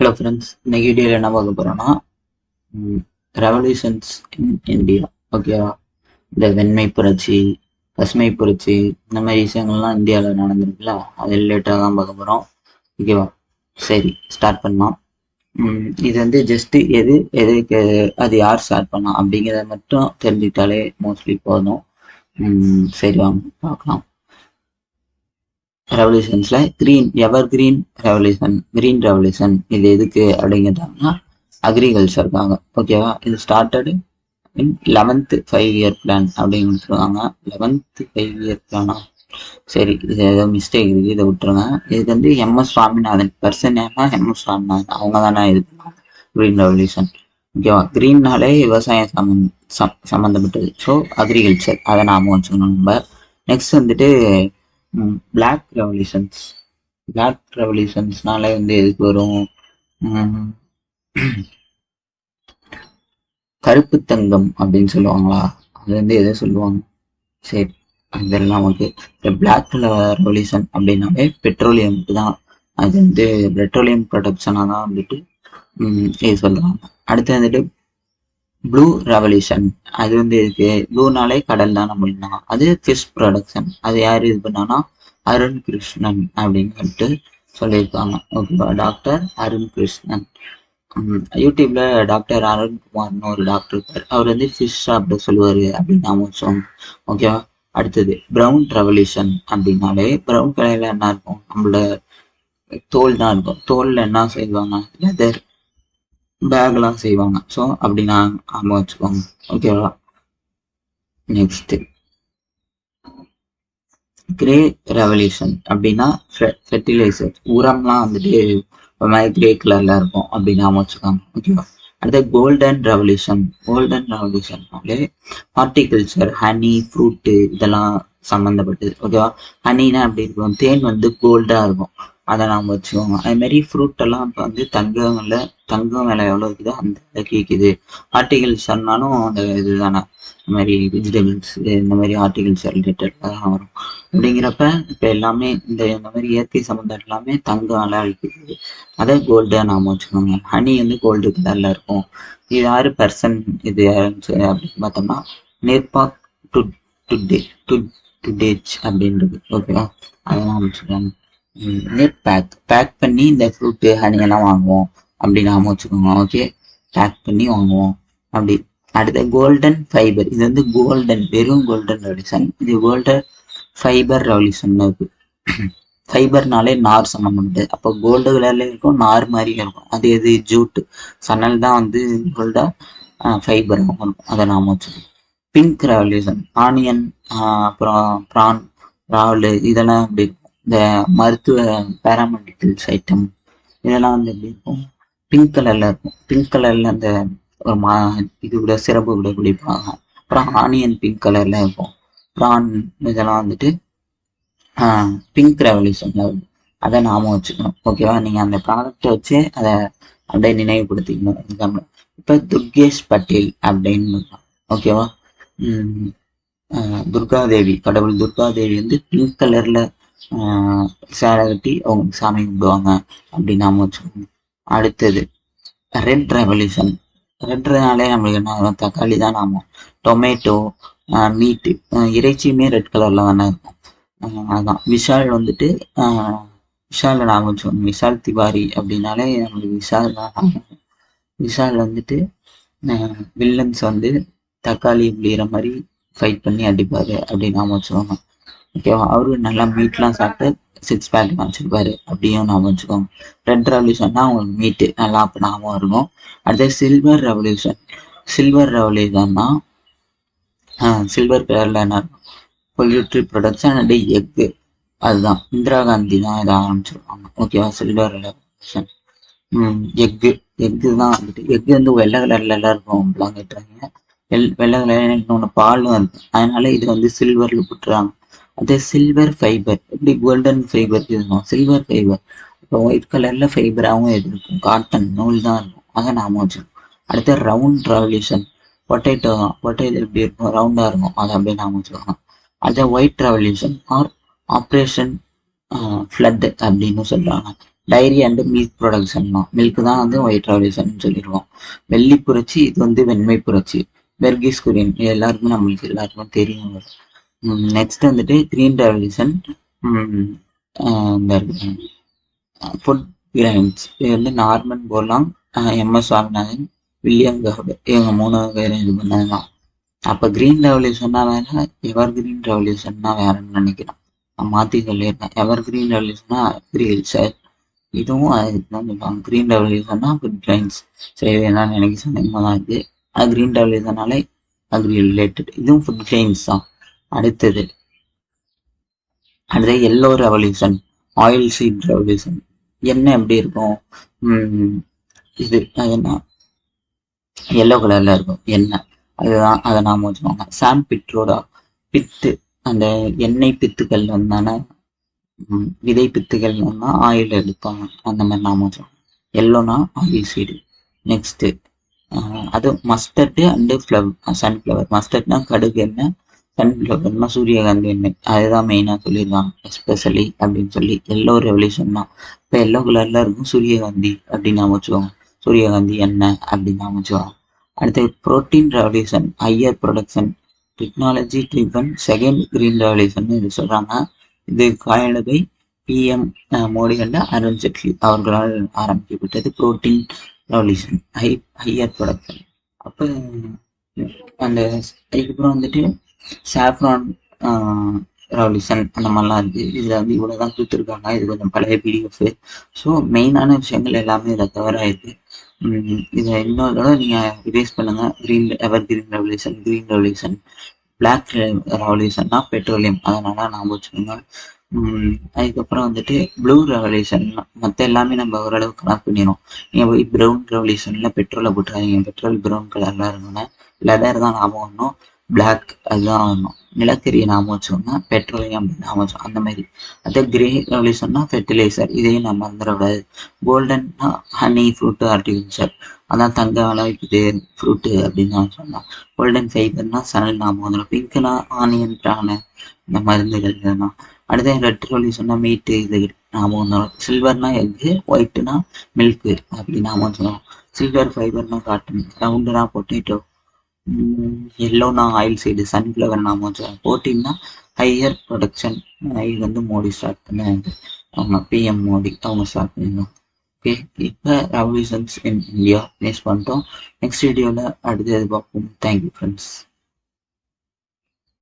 Hello friends இன்னைக்கு வீடியோவில் என்ன பார்க்க போகிறோன்னா ரெவல்யூஷன்ஸ் இன் இந்தியா ஓகேவா இந்த வெண்மை புரட்சி பசுமை புரட்சி இந்த மாதிரி விஷயங்கள்லாம் இந்தியாவில் நடந்திருக்குல்ல அது ரிலேட்டாக தான் பார்க்க போகிறோம் ஓகேவா சரி ஸ்டார்ட் பண்ணலாம். இது வந்து ஜஸ்ட் எது எதுக்கு அது யார் ஸ்டார்ட் பண்ணலாம் அப்படிங்கிறத மட்டும் தெரிஞ்சுக்கிட்டாலே மோஸ்ட்லி போதும். சரி வாங்க பார்க்கலாம். ரெவல்யூஷன்ஸ்ல green ever green revolution green revolution இது எதுக்கு அப்படிங்கிறாங்கன்னா இருக்காங்க ஓகேவா இது started in eleventh five year plan அப்படின்னு சொல்லுவாங்க. லெவன்த் ஃபைவ் இயர் பிளானா சரி இது ஏதோ மிஸ்டேக் இருக்கு. இதை விட்டுருங்க. இதுக்கு வந்து எம்எஸ் சுவாமிநாதன் பர்சன் ஏன்னா எம்எஸ் சுவாமிநாதன் அவங்க தானே இது பண்ணாங்க கிரீன் ரெவல்யூஷன் ஓகேவா கிரீன்னாலே விவசாயம் சம்மந் சம் சம்மந்தப்பட்டது ஸோ அக்ரிகல்ச்சர் அதை நாம வச்சுக்கணும் நம்ம. நெக்ஸ்ட் வந்துட்டு பிளாக் ரெவல்யூஷன்ஸ் பிளாக் ரெவல்யூஷன்ஸ்னாலே வந்து எதுக்கு வரும்? உம் கருப்பு தங்கம் அப்படின்னு சொல்லுவாங்களா? அது வந்து எதை சொல்லுவாங்க? சரி அதெல்லாம் நமக்கு இந்த பிளாக் ரெவல்யூஷன் அப்படின்னாவே பெட்ரோலியம்க்கு தான். அது வந்து பெட்ரோலியம் ப்ரொடக்ஷனாக தான் வந்துட்டு உம் இது சொல்கிறாங்க அடுத்து வந்துட்டு ப்ளூ ரெவல்யூஷன் அது வந்து இருக்கு ப்ளூனாலே கடல் தான் அப்படின்னா அது ஃபிஷ் ப்ரொடக்ஷன் அது யார் இது பண்ணான்னா? அருண் கிருஷ்ணன் அப்படின்னு சொல்லிட்டு சொல்லியிருக்காங்க. ஓகேவா டாக்டர் அருண் கிருஷ்ணன். யூடியூப்ல டாக்டர் அருண்குமார்னு ஒரு டாக்டர் இருப்பார் அவர் வந்து ஃபிஷ் சாப்பிட சொல்லுவாரு அப்படின்னு நாம சொன்னோம். ஓகேவா அடுத்தது ப்ரௌன் ரெவல்யூஷன் அப்படின்னாலே ப்ரௌன் கலர்ல என்ன இருக்கும்? நம்மளோட தோல் தான் இருக்கும். தோல்ல என்ன செய்வாங்க? லெதர் பேக்லாம் செய்வாங்க. ஸோ அப்படி நான் ஆமா வச்சுக்கோங்க ஓகேவா நெக்ஸ்ட் கிரே ரெவல்யூஷன் அப்படின்னா ஃபெர்டிலைசர் உரம்லாம் வந்துட்டு ஒரு மாதிரி கிரே கலர்ல இருக்கும். அப்படின்னு நாம வச்சுக்கோங்க ஓகேவா அடுத்த கோல்டன் ரெவல்யூஷன் கோல்டன் ரெவல்யூஷன்னாலே ஹார்டிகல்ச்சர் ஹனி ஃப்ரூட்டு இதெல்லாம் சம்மந்தப்பட்டது ஓகேவா ஹனினா அப்படி இருக்கும்? தேன் வந்து கோல்டா இருக்கும். அதை நாம் வச்சுக்கோங்க. அதுமாரி மாதிரி ஃப்ரூட் எல்லாம் இப்போ வந்து தங்கம்ல தங்கம் விலை எவ்வளோ இருக்குதோ? அந்த விலைக்கு விற்கிது சொன்னாலும் அந்த இதுதானே? இந்த மாதிரி வெஜிடபிள்ஸ் இந்த மாதிரி ஆர்டிகல்ஸ் ரிலேட்டட் தான் வரும். அப்படிங்கிறப்ப இப்போ எல்லாமே இந்த இந்த மாதிரி இயற்கை சம்மந்தம் எல்லாமே தங்கம் விலை அழிக்குது அதை கோல்டாக நாம் வச்சுக்கோங்க. ஹனி வந்து கோல்டு கலரில் இருக்கும். இது யாரு பர்சன் இது யாருன்னு அப்படின்னு பார்த்தோம்னா நேர்பாக் டு டுடே டு டுடேச் அப்படின்றது. ஓகேவா அதெல்லாம் வச்சுக்கோங்க. பேக் பேக் பண்ணி இந்த ஃப்ரூட்டு ஹனி எல்லாம் வாங்குவோம். அப்படி நாம வச்சுக்கோங்க. ஓகே பேக் பண்ணி வாங்குவோம். அப்படி. அடுத்த கோல்டன் ஃபைபர் இது வந்து கோல்டன் வெறும் கோல்டன் ரெவல்யூஷன் இது கோல்டன் ஃபைபர் ரெவல்யூஷன் இருக்கு. ஃபைபர்னாலே நார் சம்மந்தப்பட்டது. அப்போ கோல்டு கலர்ல இருக்கும் நார் மாதிரியும் இருக்கும். அது எது? ஜூட் சன்னல் தான் வந்து கோல்டா ஃபைபர் இருக்கும் அதை நாம வச்சுக்கோங்க. பிங்க் ரெவல்யூஷன் ஆனியன் அப்புறம் ப்ரான் ராவல் இதெல்லாம் அப்படி இருக்கும். இந்த மருத்துவ பேராமெடிக்கல்ஸ் ஐட்டம் இதெல்லாம் வந்து எப்படி இருக்கும்? பிங்க் கலர்ல இருக்கும். பிங்க் கலர்ல அந்த ஒரு மா இது கூட சிறப்பு கூட குடிப்பாங்க அப்புறம் ஆனியன் பிங்க் கலர்ல இருக்கும். ப்ரான் இதெல்லாம் வந்துட்டு பிங்க் ரெவல்யூஷன்ல அதை நாம வச்சுக்கணும். ஓகேவா நீங்க அந்த ப்ராடக்டை வச்சு அதை அப்படியே நினைவுபடுத்திக்கணும். எக்ஸாம்ல இப்ப துர்கேஷ் பட்டேல் அப்படின்னு ஓகேவா உம் துர்காதேவி கடவுள் துர்காதேவி வந்து பிங்க் கலர்ல சேலை கட்டி அவங்க சாமி கும்பிடுவாங்க அப்படின்னு நாம வச்சுக்கோங்க அடுத்தது ரெட் ரெவல்யூஷன் ரெட்னாலே நம்மளுக்கு என்ன ஆகும்? தக்காளி தான் நாம. டொமேட்டோ மீட்டு இறைச்சியுமே ரெட் கலர்ல தானே இருக்கும். அதுதான் விஷால் வந்துட்டு விஷால் நாம வச்சுக்கோங்க விஷால் திவாரி அப்படின்னாலே நம்மளுக்கு விஷால் தான் விஷால் வந்துட்டு வில்லன்ஸ் வந்து தக்காளி விழுகிற மாதிரி ஃபைட் பண்ணி அடிப்பாரு அப்படின்னு நாம வச்சுக்கோங்க ஓகேவா அவரு நல்லா மீட்லாம் சாப்பிட்டு சிக்ஸ் பேக் வச்சிருப்பாரு. அப்படியும் நாம வச்சுக்கோங்க. ரெட் ரெவல்யூஷன்னா அவங்களுக்கு மீட்டு நல்லா அப்போ ஞாபகம் இருக்கும். அடுத்தது சில்வர் ரெவல்யூஷன் சில்வர் ரெவல்யூஷன்னா சில்வர் கலர்ல என்ன இருக்கும்? பொல்யூட்ரி ப்ரொடக்ஷன் அண்ட் எக்கு அதுதான். இந்திரா காந்தி தான் இதை ஆரம்பிச்சிருப்பாங்க. ஓகேவா சில்வர் ரெவல்யூஷன் எக்கு எக்கு தான் வந்துட்டு எக்கு வந்து வெள்ளை கலர்ல எல்லாம் இருக்கும். அப்படிலாம் கேட்டுறாங்க வெள்ளை கலர் இன்னொன்று பாலும் இருக்கு அதனால இது வந்து சில்வர்ல போட்டுறாங்க அதே சில்வர் ஃபைபர் எப்படி கோல்டன் ஃபைபர் இருக்கும் சில்வர் ஃபைபர் இப்போ ஒயிட் கலரில் ஃபைபராகவும் இது இருக்கும் காட்டன் நூல் தான் இருக்கும். அதை நாம வச்சுக்கணும். அடுத்து ரவுண்ட் ரெவல்யூஷன் பொட்டேட்டோ தான் பொட்டேட்டோ எப்படி இருக்கும் ரவுண்டாக இருக்கும். அதை அப்படியே நாம வச்சுருக்கோம் அடுத்த white revolution or operation flood அப்படின்னு சொல்றாங்க. டைரி அண்ட் மில்க் ப்ரொடக்ஷன் தான் மில்க் தான் வந்து ஒயிட் ரெவல்யூஷன் சொல்லிடுவோம். வெள்ளி புரட்சி இது வந்து வெண்மை புரட்சி பெர்கிஸ் குரியன் இது எல்லாருக்குமே நம்மளுக்கு எல்லாருக்கும் தெரியும். நெக்ஸ்ட் வந்துட்டு கிரீன் ரெவல்யூஷன் இந்த ஃபுட் கிரைன்ஸ் இது வந்து Norman Borlaug M S Swaminathan William Gaud இவங்க மூணு பேரும் இது பண்ணது தான் அப்போ கிரீன் ரெவல்யூஷன்னா வேற எவர் கிரீன் ரெவல்யூஷன்னா வேறன்னு நினைக்கிறேன். நான் மாற்றி சொல்லியிருக்கேன் எவர் கிரீன் ரெவல்யூஷன்னா சார் இதுவும் அதுதான் சொல்லுவாங்க. கிரீன் ரெவல்யூஷன்னா ஃபுட் கிரைன்ஸ் சரி இது என்னன்னு எனக்கு சந்தேகமாக தான் இருக்குது அது கிரீன் ரெவல்யூஷனாலே அக்ரி ரிலேட்டட் இதுவும் ஃபுட் கிரைன்ஸ் தான். அடுத்தது அடுத்தது yellow revolution oil seed revolution எண்ணெய் எப்படி இருக்கும்? உம் இது என்ன? எல்லோ கலர்ல இருக்கும். எண்ணெய் அதுதான் அதை நாம வச்சுக்கோங்க. சாம் பிட்ரோடா பித்து அந்த எண்ணெய் பித்துக்கள் வந்தான விதை பித்துக்கள் வந்தா ஆயில் எடுப்பாங்க. அந்த மாதிரி நாம வச்சுக்கோங்க. எல்லோனா ஆயில் சீடு நெக்ஸ்ட் அது மஸ்டர்டு அண்டு ஃப்ளவர் சன்ஃப்ளவர் மஸ்டர்ட்னா கடுகு எண்ணெய் சன்ஃப்ளவர்னா சூரியகாந்தி எண்ணெய் அதுதான் மெயினாக சொல்லியிருக்காங்க எஸ்பெஷலி அப்படின்னு சொல்லி எல்லோ ரெவல்யூஷன் தான். இப்போ எல்லோ கலரில் இருக்கும் சூரியகாந்தி அப்படின்னு அமைச்சுவாங்க சூரியகாந்தி எண்ணெய் அப்படின்னு அமைச்சுவாங்க அடுத்தது அடுத்து protein revolution higher production technology driven second green revolution இது சொல்கிறாங்க இது காயலபை பிஎம் மோடி அண்ட் அருண் ஜெட்லி அவர்களால் ஆரம்பிக்கப்பட்டது protein revolution high higher production அப்போ அந்த அதுக்கப்புறம் வந்துட்டு சாஃப்ரான் ரெவல்யூஷன் அந்த மாதிரிலாம் இருக்கு. இதுல வந்து இவ்வளவுதான் கொடுத்துருக்காங்க. இது கொஞ்சம் பழைய பிடிஎஃப் ஸோ மெயினான விஷயங்கள் எல்லாமே இதில் தவிர இருக்கு உம் இதை இன்னொரு தடவை நீங்க ரிவைஸ் பண்ணுங்க. Green ever green revolution green revolution black ரெவல்யூஷன்னா petroleum அதனால நான் வச்சுக்கோங்க. உம் அதுக்கப்புறம் வந்துட்டு ப்ளூ ரெவல்யூஷன் மற்ற எல்லாமே நம்ம ஓரளவு கனெக்ட் பண்ணிடும் நீங்கள் போய் ப்ரௌன் ரெவல்யூஷன்ல பெட்ரோலை போட்டுறாதீங்க. பெட்ரோல் ப்ரௌன் கலர்ல இருக்குங்க லெதர் தான் ஞாபகம் வரணும். பிளாக் அதுதான் நிலக்கரியை நாம வச்சோம்னா பெட்ரோலியம் நாம வச்சோம் அந்த மாதிரி. அதே கிரே சொன்னால் ஃபெர்டிலைசர் இதையும் நம்ம மறந்துடக்கூடாது. கோல்டன்னா ஹனி ஃப்ரூட்டு ஆர்டிஃபிஷியல் அதான் தங்க விளைவிக்குது ஃப்ரூட்டு அப்படின்னு நான் கோல்டன் ஃபைபர்னா சனல் நாம வந்துடும் பிங்க்னா ஆனியன் பிரானு இந்த மருந்துகள் இதெல்லாம் அடுத்து ரெட் சொன்னால் மீட்டு இது நாம வந்துடும் சில்வர்னா எக்கு ஒயிட்னா மில்க் அப்படின்னு நாம சொல்லுவோம் சில்வர் ஃபைபர்னா காட்டன் ரவுண்டுனா பொட்டேட்டோ எல்லோனா ஆயில் சைடு சன்ஃப்ளவர் நாம போட்டிங்கன்னா ஹையர் ப்ரொடக்ஷன் இது வந்து மோடி ஸ்டார்ட் பண்ணாங்க. அவங்க பிஎம் மோடி அவங்க ஸ்டார்ட் பண்ணிருந்தாங்க ஓகே இப்போ ரெவல்யூஷன்ஸ் இன் இந்தியா பேஸ் பண்ணிட்டோம். நெக்ஸ்ட் வீடியோவில் அடுத்தது பார்ப்போம். Thank you friends